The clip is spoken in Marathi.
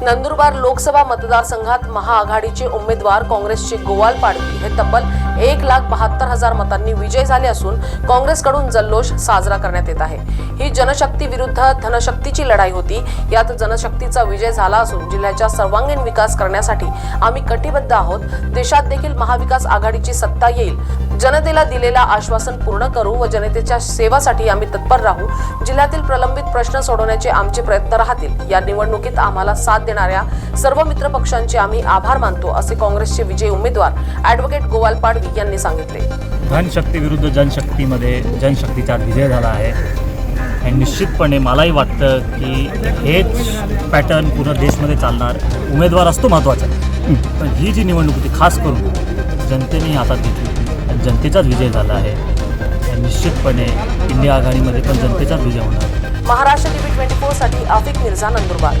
नंदुरबार लोकसभा मतदारसंघात महाआघाडीचे उमेदवार काँग्रेसचे गोवाल पाडवी हे तब्बल एक लाख बहात्तर हजार मतांनी विजय झाले असून काँग्रेसकडून जल्लोष साजरा करण्यात येत आहे. ही जनशक्ती विरुद्ध धनशक्तीची लढाई होती. यात जनशक्तीचा विजय झाला असून जिल्ह्याचा सर्वांगीण विकास करण्यासाठी आम्ही कटिबद्ध आहोत. देशात देखील महाविकास आघाडीची सत्ता येईल. जनतेला दिलेला आश्वासन पूर्ण करू व जनतेच्या सेवासाठी आम्ही तत्पर राहू जिल्ह्यातील प्रलंबित प्रश्न सोडवण्याचे आमचे प्रयत्न राहतील या निवडणुकीत आम्हाला साथ देणाऱ्या सर्व मित्र पक्षांचे आम्ही आभार मानतो असे काँग्रेसचे विजयी उमेदवार ॲडव्होकेट गोवाल पाडवी यांनी सांगितले. धनशक्ती विरुद्ध जनशक्तीमध्ये जनशक्तीचा विजय झाला आहे. आणि निश्चितपणे मलाही वाटतं की हेच पॅटर्न पूर्ण देशमध्ये चालणार. उमेदवार असतो महत्त्वाचा. पण ही जी निवडणूक होती खास करून जनतेने हातात घेतली. जनतेचाच विजय झाला आहे. निश्चितपणे इंडिया आघाडीमध्ये पण जनतेचाच विजय होणार महाराष्ट्र टीव्ही ट्वेंटी फोरसाठी आफिक मिर्झा नंदुरबार.